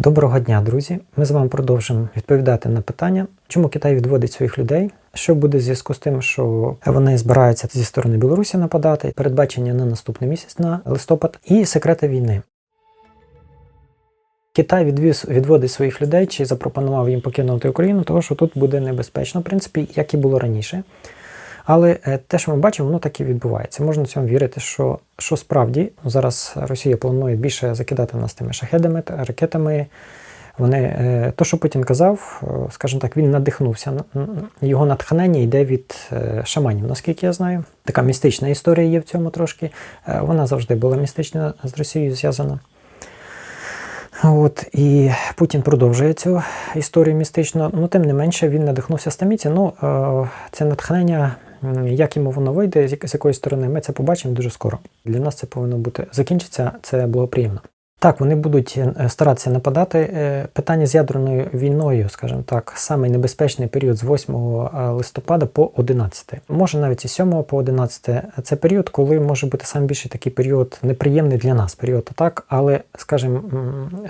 Доброго дня, друзі! Ми з вами продовжимо відповідати на питання, чому Китай відводить своїх людей, що буде в зв'язку з тим, що вони збираються зі сторони Білорусі нападати, передбачення на наступний місяць на листопад і секрети війни. Китай відвіз, відводить своїх людей чи запропонував їм покинути Україну, тому що тут буде небезпечно, в принципі, як і було раніше. Але е, те, що ми бачимо, воно так і відбувається. Можна цьому вірити, що, що справді зараз Росія планує більше закидати нас тими шахедами, та ракетами. Вони, е, то, що Путін казав, е, скажімо так, він надихнувся. Його натхнення йде від шаманів, наскільки я знаю. Така містична історія є в цьому трошки. Вона завжди була містична з Росією зв'язана. От, і Путін продовжує цю історію містично. Ну, тим не менше, він надихнувся стаміці. Ну, це натхнення, як йому воно вийде, з якої сторони, ми це побачимо дуже скоро. Для нас це повинно бути закінчиться, це благоприємно. Так, вони будуть е, старатися нападати. Е, Питання з ядерною війною, скажімо так, самий небезпечний період з 8 листопада по 11. Може навіть і 7 по 11. Це період, коли може бути саме більший такий період неприємний для нас, період атак, але, скажімо,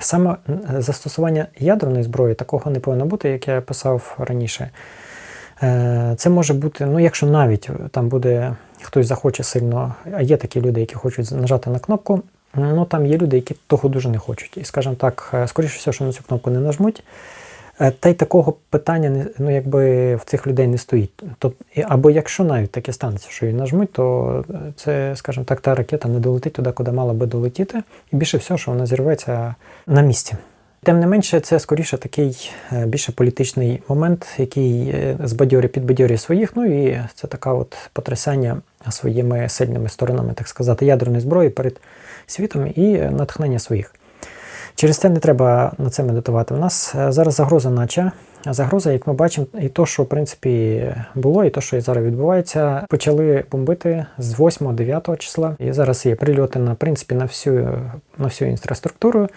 саме застосування ядерної зброї такого не повинно бути, як я писав раніше. Е, Це може бути, ну якщо навіть там буде хтось захоче сильно, а є такі люди, які хочуть нажати на кнопку. Ну там є люди, які того дуже не хочуть. І, скажімо так, е, скоріше всього, що на цю кнопку не нажмуть. Е, Та й такого питання ну, якби в цих людей не стоїть. Тобто, або якщо навіть таке станеться, що її нажмуть, то е, це, скажімо так, та ракета не долетить туди, куди мала би долетіти, і більше всього, що вона зірветься на місці. Тим не менше, це скоріше такий е, більше політичний момент, який е, збадьорює, підбадьорює своїх. Ну і це така от потрясання своїми сильними сторонами, так сказати, ядерної зброї перед світом і натхнення своїх. Через це не треба на це медитувати. У нас е, зараз загроза наче. Загроза, як ми бачимо, і то, що в принципі було, і то, що зараз відбувається, почали бомбити з 8-9 числа. І зараз є прильоти на принципі на всю, на всю інфраструктуру.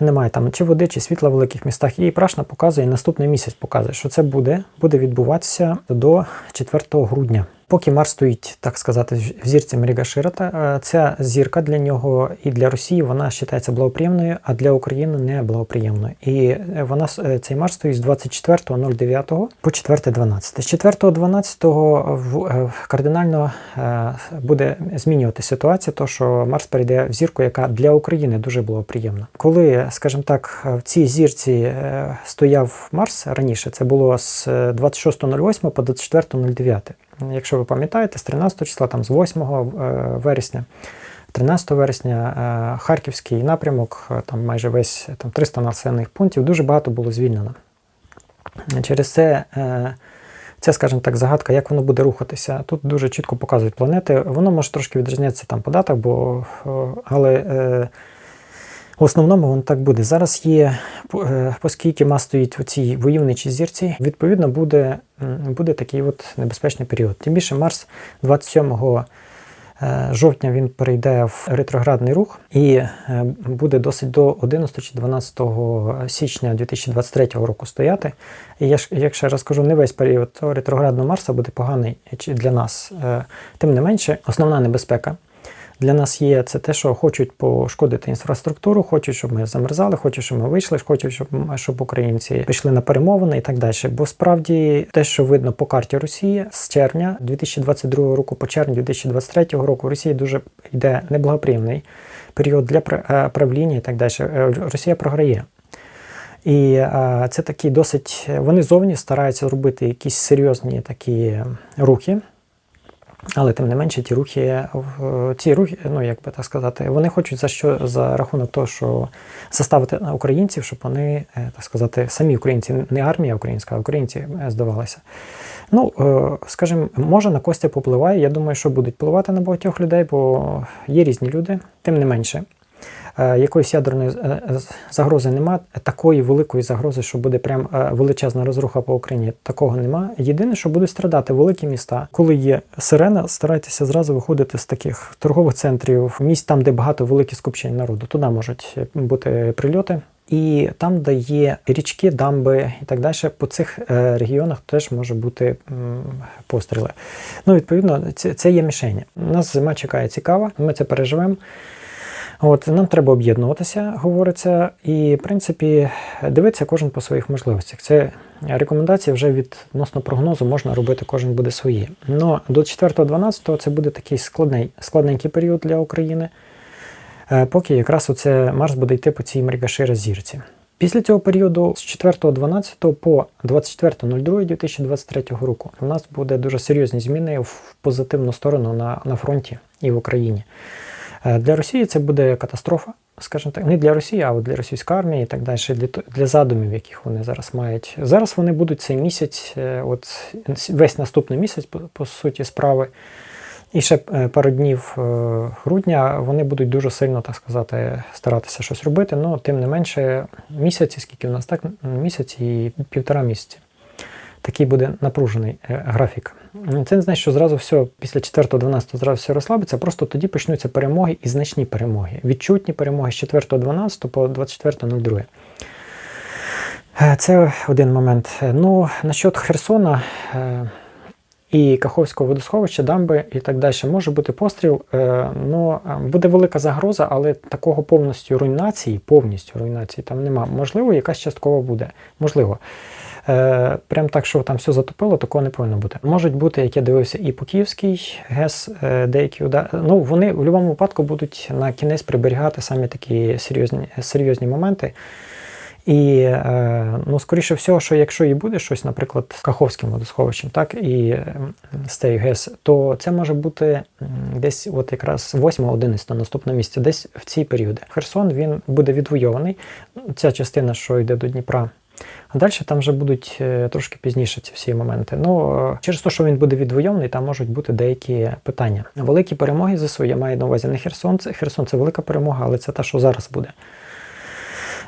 Немає там чи води, чи світла в великих містах. І Прашна показує, і наступний місяць показує, що це буде, буде відбуватися до 4 грудня. Поки Марс стоїть, так сказати, в зірці Мріга Широта, ця зірка для нього і для Росії вона вважається благоприємною, а для України не благоприємною. І е, вона е, цей Марс стоїть з 24.09 по 4.12. З 4.12 в- е, кардинально буде змінювати ситуація, то що Марс перейде в зірку, яка для України дуже благоприємна. Коли, скажімо так, в цій зірці стояв Марс раніше, це було з е, 26.08 по 24.09. Якщо ви пам'ятаєте, з 13 числа, там з 8 е, вересня, 13 вересня е, Харківський напрямок, е, там майже весь там 300 населених пунктів, дуже багато було звільнено. Через це, це, скажімо так, загадка, як воно буде рухатися. Тут дуже чітко показують планети. Воно може трошки відрізнятися там по датах, бо, але в основному воно так буде. Зараз є, оскільки Мас стоїть у цій войовничій зірці, відповідно буде, буде такий от небезпечний період. Тим більше Марс 27 е, жовтня він перейде в ретроградний рух і е, буде досить до 11 чи 12 січня 2023 року стояти. І я як ще раз кажу, не весь період ретроградного Марса буде поганий для нас. Е, Тим не менше, основна небезпека для нас є це те, що хочуть пошкодити інфраструктуру, хочуть, щоб ми замерзали, хочуть, щоб ми вийшли, хочуть, щоб, щоб українці пішли на перемовини і так далі. Бо справді те, що видно по карті Росії з червня 2022 року по червень 2023 року, Росія дуже йде неблагоприємний період для е, правління і так далі. Е, Росія програє. І е, це такі досить. Вони зовні стараються робити якісь серйозні такі рухи. Але тим не менше, ті рухи, в- ці рухи, ну як би так сказати, вони хочуть за що за рахунок того, що заставити українців, щоб вони, е, так сказати, самі українці, не армія українська, а українці е, здавалися. Ну, е, скажімо, може на Костя попливає. Я думаю, що будуть впливати на багатьох людей, бо є різні люди, тим не менше. Е, Якоїсь ядерної е, загрози нема, такої великої загрози, що буде прям е, величезна розруха по Україні. Такого нема. Єдине, що будуть страдати великі міста. Коли є сирена, старайтеся зразу виходити з таких торгових центрів, місць там, де багато великі скупчення народу. Туди можуть бути прильоти. І там, де є річки, дамби і так далі, по цих е, регіонах теж може бути постріли. Ну, відповідно, це є мішені. Нас зима чекає цікава, ми це переживемо. От нам треба об'єднуватися, говориться, і в принципі дивитися кожен по своїх можливостях. Це рекомендації вже відносно прогнозу можна робити, кожен буде свої. Ну до 4-12 це буде такий складний, складненький період для України, е, поки якраз оце Марс буде йти по цій Мрігашире зірці. Після цього періоду з 4.12 по 24.02.2023 року у нас буде дуже серйозні зміни в позитивну сторону на, на фронті і в Україні. Е, Для Росії це буде катастрофа, скажімо так, не для Росії, а для російської армії і так далі, для, задумів, яких вони зараз мають. Зараз вони будуть цей місяць, е, от весь наступний місяць, по, по суті, справи. І ще е, пару днів грудня вони будуть дуже сильно, так сказати, старатися щось робити. Ну, тим не менше, місяці, скільки в нас так, місяць і півтора місяці. Такий буде напружений графік. Це не значить, що зразу все після 4-12 зразу все розслабиться, просто тоді почнуться перемоги і значні перемоги. Відчутні перемоги з 4-12 по 24.02. Е, Це один момент. Ну, насчет Херсона е, і Каховського водосховища, дамби і так далі, може бути постріл. е, Ну, е, буде велика загроза, але такого повністю руйнації, повністю руйнації там нема. Можливо, якась частково буде. Можливо. Е, Прям так, що там все затопило, такого не повинно бути. Можуть бути, як я дивився, і Покіївський ГЕС, деякі удари. Ну, вони в будь-якому випадку будуть на кінець приберігати самі такі серйозні, серйозні моменти. І е, ну, скоріше всього, що якщо і буде щось, наприклад, з Каховським водосховищем, так і е, з цією ГЕС, то це може бути десь от якраз 8-11 наступне місце, десь в ці періоди. Херсон він буде відвойований. Ця частина, що йде до Дніпра. А далі там вже будуть е, трошки пізніше ці всі моменти. Ну, е, через те, що він буде відвойований, там можуть бути деякі питання. Великі перемоги ЗСУ, я маю на увазі не Херсон. Це Херсон це велика перемога, але це та, що зараз буде.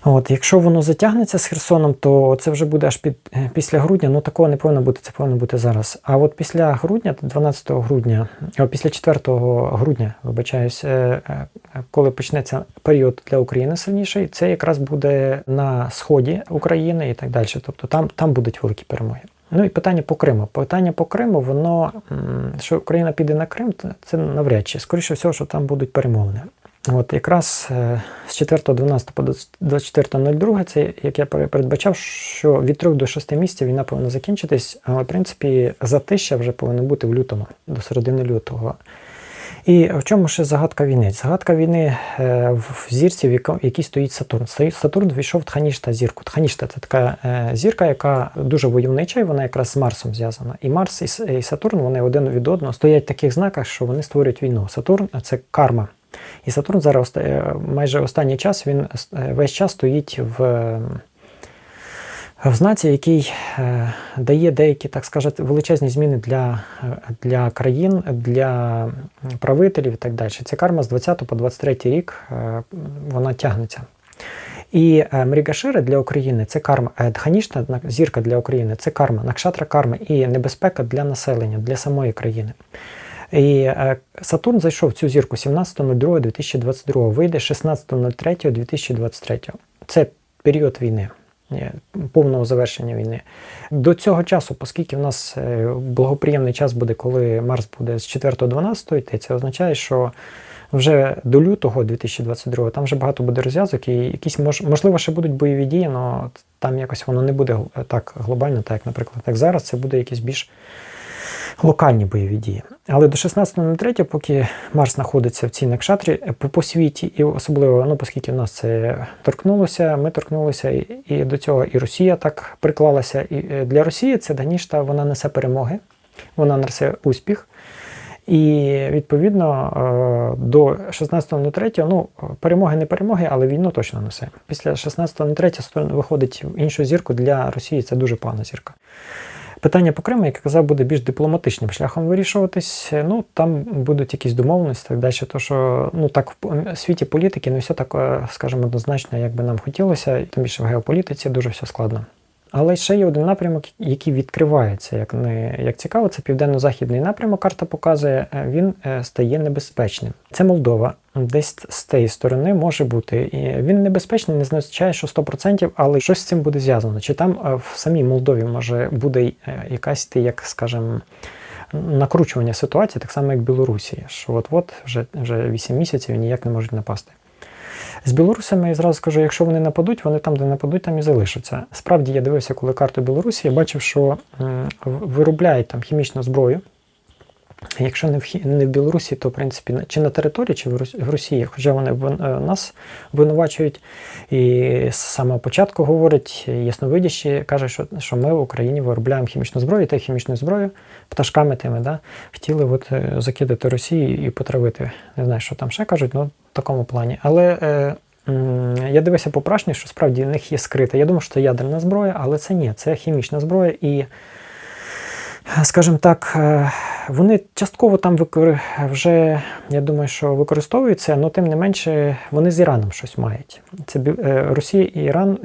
От, якщо воно затягнеться з Херсоном, то це вже буде аж під, е, після грудня. Ну такого не повинно бути, це повинно бути зараз. А от після грудня, 12 грудня, о, після 4 грудня, вибачаюсь, е, е, коли почнеться період для України сильніший, це якраз буде на сході України і так далі. Тобто там, там будуть великі перемоги. Ну і питання по Криму. Питання по Криму, воно що Україна піде на Крим, це- це навряд чи. Скоріше всього, що там будуть перемовини. От якраз е, з 4.12 по 24.02, це як я передбачав, що від 3 до 6 місяців війна повинна закінчитись, але в принципі затища вже повинно бути в лютому, до середини лютого. І в чому ще загадка війни? Загадка війни е, в зірці, в якій стоїть Сатурн. Сатурн війшов в Тханішта зірку. Тханішта це така е, зірка, яка дуже войовнича, і вона якраз з Марсом зв'язана. І Марс і Сатурн вони один від одного стоять в таких знаках, що вони створюють війну. Сатурн це карма. І Сатурн зараз е, майже останній час він е, весь час стоїть в, в знаці, який е, дає деякі, так сказати, величезні зміни для, для країн, для правителів і так далі. Ця карма з 20 по 23 рік вона тягнеться. І Мрігашири для України це карма, Дханішна зірка для України це карма, накшатра карми і небезпека для населення, для самої країни. І е, Сатурн зайшов в цю зірку 17.02.2022, вийде 16.03.2023. Це період війни, е, повного завершення війни. До цього часу, оскільки в нас е, благоприємний час буде, коли Марс буде з 4.12 йти, це означає, що вже до лютого 2022 там вже багато буде розв'язок, і якісь мож, можливо ще будуть бойові дії, але там якось воно не буде так глобально, так як, наприклад, як зараз, це буде якісь більш локальні бойові дії. Але до 16.03, поки Марс знаходиться в цій накшатрі е, по, по світі, і особливо, ну, оскільки в нас це торкнулося, ми торкнулися, і, і до цього і Росія так приклалася. І е, для Росії це Данішта, вона несе перемоги, вона несе успіх. І відповідно е, до 16.03, ну, перемоги не перемоги, але війну точно несе. Після 16.03 Сатурн виходить в іншу зірку для Росії, це дуже погана зірка. Питання по Криму, як я казав, буде більш дипломатичним шляхом вирішуватись. Ну там будуть якісь домовленості, так далі. То що ну так в світі політики не все так, е, скажімо, однозначно, як би нам хотілося, тим більше в геополітиці дуже все складно. Але ще є один напрямок, який відкривається, як не як цікаво, це південно-західний напрямок. Карта показує, е, він е, стає небезпечним. Це Молдова. Десь з тієї сторони може бути. І він небезпечний, не означає, що 100%, але щось з цим буде зв'язано. Чи там е, в самій Молдові може буде якась ти, як скажімо, накручування ситуації, так само як в Білорусі, що от-от вже вже 8 місяців ніяк не можуть напасти. З білорусами я зразу скажу, якщо вони нападуть, вони там, де нападуть, там і залишаться. Справді я дивився, коли карту Білорусі, я бачив, що виробляють там хімічну зброю. Якщо не в, не в Білорусі, то в принципі чи на території, чи в Росії, хоча вони е, нас винувачують і з самого початку говорять ясновидящі, каже, що, що ми в Україні виробляємо хімічну зброю, та хімічну зброю пташками тими, да, хотіли от, е, закидати Росію і потравити. Не знаю, що там ще кажуть, ну в такому плані. Але е, я дивився попрашні, що справді в них є скрита. Я думаю, що це ядерна зброя, але це ні, це хімічна зброя і. Скажімо так, е, вони частково там викор... вже, я думаю, що використовуються, але тим не менше вони з Іраном щось мають. Це е, Росія і Іран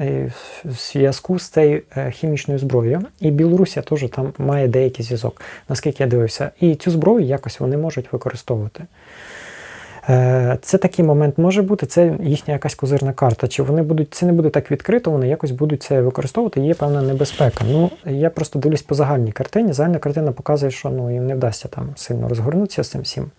в зв'язку з цією е, хімічною зброєю. І Білорусія теж там має деякий зв'язок, наскільки я дивився. І цю зброю якось вони можуть використовувати. Е, Це такий момент може бути, це їхня якась козирна карта. Чи вони будуть, це не буде так відкрито, вони якось будуть це використовувати, є певна небезпека. Ну, я просто дивлюсь по загальній картині. Загальна картина показує, що ну, їм не вдасться там сильно розгорнутися з цим всім.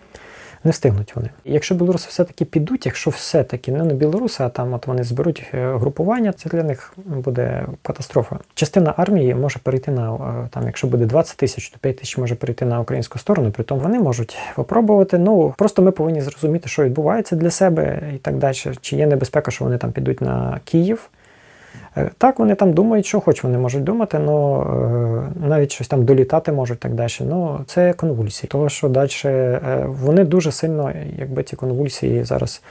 Не встигнуть вони. Якщо білоруси все-таки підуть, якщо все-таки ну, не білоруси, а там от вони зберуть е, групування, це для них буде катастрофа. Частина армії може перейти на е, там, якщо буде 20 тисяч, то 5 тисяч може перейти на українську сторону. Притом вони можуть попробувати. Ну просто ми повинні зрозуміти, що відбувається для себе і так далі. Чи є небезпека, що вони там підуть на Київ? Е, Так, вони там думають, що хоч вони можуть думати, але навіть щось там долітати можуть так далі. Ну, це конвульсії. Тому що далі е, вони дуже сильно, якби ці конвульсії зараз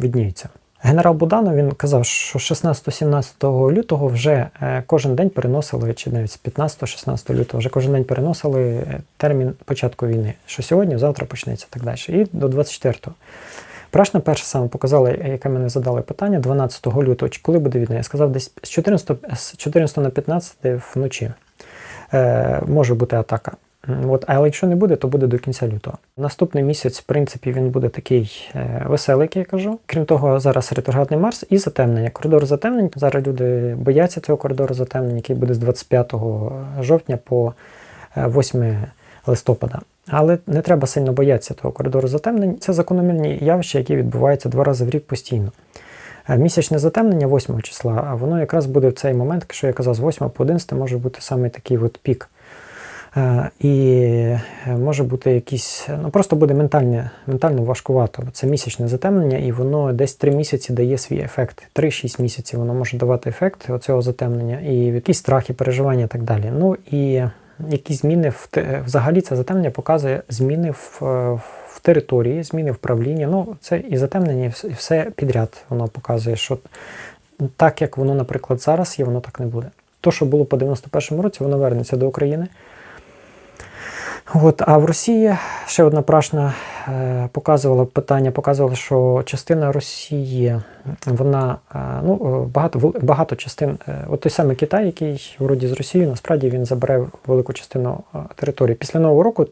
відніються. Генерал Буданов він казав, що 16-17 лютого вже е, кожен день переносили, чи навіть 15-16 лютого вже кожен день переносили термін початку війни. Що сьогодні, завтра почнеться так далі. І до 24-го. Прашна перша саме показала, яке мене задали питання 12 лютого, чи коли буде війна. Я сказав, десь з 14, з 14 на 15 вночі е, може бути атака. От, але якщо не буде, то буде до кінця лютого. Наступний місяць, в принципі, він буде такий е, веселий, як я кажу. Крім того, зараз ретроградний Марс і затемнення. Коридор затемнень. Зараз люди бояться цього коридору затемнень, який буде з 25 жовтня по е, 8 листопада. Але не треба сильно боятися того коридору затемнень. Це закономірні явища, які відбуваються два рази в рік постійно. Е, Місячне затемнення 8 числа, а воно якраз буде в цей момент, що я казав, з 8 по 11 може бути саме такий от пік. Е, І е, може бути якісь, ну просто буде ментальне, ментально важкувато. Це місячне затемнення, і воно десь 3 місяці дає свій ефект. 3-6 місяців воно може давати ефект цього затемнення, і якісь страхи, переживання і так далі. Ну і якісь зміни в взагалі це затемнення показує зміни в, е, в території, зміни в правлінні. Ну, це і затемнення, і все підряд воно показує, що так як воно, наприклад, зараз є, воно так не буде. То, що було по 91-му році, воно вернеться до України. От, а в Росії ще одна прашна показувала питання, показувала, що частина Росії, вона е, ну, е, багато, багато частин, е, от той самий Китай, який вроді з Росією, насправді він забере велику частину е, території. Після Нового року,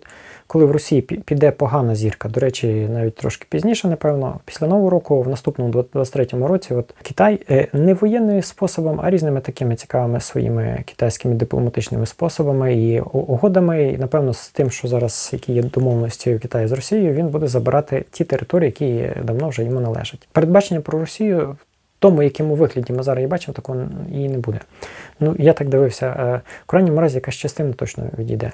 коли в Росії піде погана зірка, до речі, навіть трошки пізніше, напевно, після Нового року, в наступному 23-му році, от Китай е, не воєнним способом, а різними такими цікавими своїми китайськими дипломатичними способами і угодами, і напевно з тим, що зараз які є домовленості у Китаї з Росією, він буде забирати ті території, які давно вже йому належать. Передбачення про Росію. в Тому, якому вигляді ми зараз її бачимо, такого її не буде. Ну, я так дивився. е, В крайньому разі якась частина точно відійде.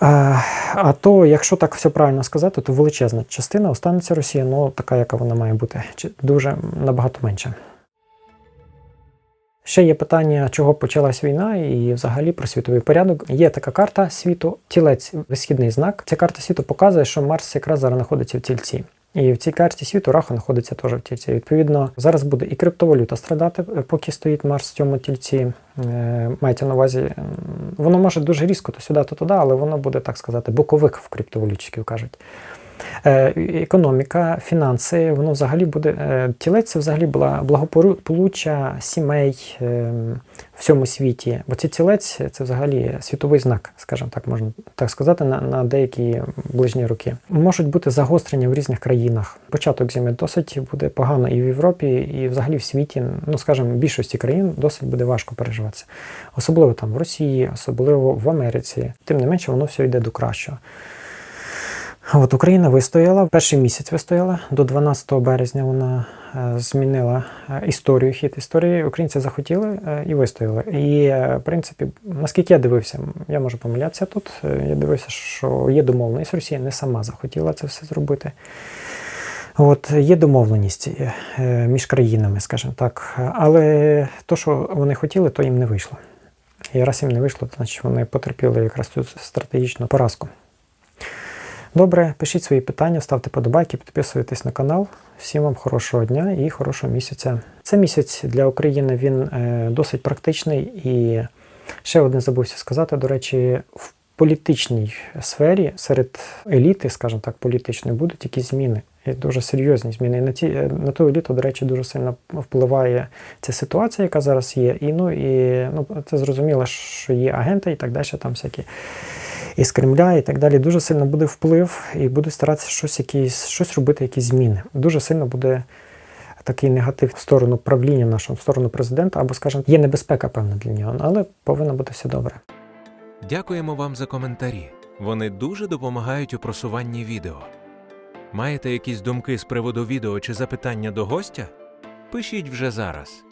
А, а то, якщо так все правильно сказати, то величезна частина останеться Росія, ну така, яка вона має бути, чи- дуже набагато менша. Ще є питання, чого почалась війна, і взагалі про світовий порядок. Є така карта світу, тілець висхідний знак. Ця карта світу показує, що Марс якраз зараз знаходиться в тільці. І в цій карті світу Раха знаходиться теж в тільці. Відповідно, зараз буде і криптовалюта страдати, поки стоїть Марс в цьому тільці. Е, Мається на увазі, воно може дуже різко то сюди, то туди, але воно буде, так сказати, боковик в криптовалютчиків кажуть. Е, економіка, фінанси, воно взагалі буде. е, Тілець взагалі була благополуччя сімей е, в цьому світі. Бо цей тілець це взагалі світовий знак, скажімо так, можна так сказати, на, на деякі ближні роки. Можуть бути загострення в різних країнах. Початок зими досить буде погано і в Європі, і взагалі в світі, ну скажімо, в більшості країн досить буде важко переживатися. Особливо там в Росії, особливо в Америці. Тим не менше, воно все йде до кращого. От Україна вистояла, перший місяць вистояла, до 12 березня вона е, змінила е, історію, хід історії. Українці захотіли е, і вистояли. І, в принципі, наскільки я дивився, я можу помилятися тут. Я дивився, що є домовленість. Росія не сама захотіла це все зробити. От є домовленість між країнами, скажімо так. Але то, що вони хотіли, то їм не вийшло. І раз їм не вийшло, то значить вони потерпіли якраз цю стратегічну поразку. Добре, пишіть свої питання, ставте подобайки, підписуйтесь на канал. Всім вам хорошого дня і хорошого місяця. Це місяць для України він е, досить практичний і ще одне забувся сказати. До речі, в політичній сфері серед еліти, скажімо так, політичної, будуть якісь зміни. І дуже серйозні зміни. На, ті, е, на ту еліту, до речі, дуже сильно впливає ця ситуація, яка зараз є. І ну і ну це зрозуміло, що є агенти і так далі, там всякі із Кремля і так далі. Дуже сильно буде вплив і буде старатися щось, якісь, щось робити, якісь зміни. Дуже сильно буде такий негатив в сторону правління нашого, в сторону президента, або, скажімо, є небезпека певна для нього, але повинно бути все добре. Дякуємо вам за коментарі. Вони дуже допомагають у просуванні відео. Маєте якісь думки з приводу відео чи запитання до гостя? Пишіть вже зараз.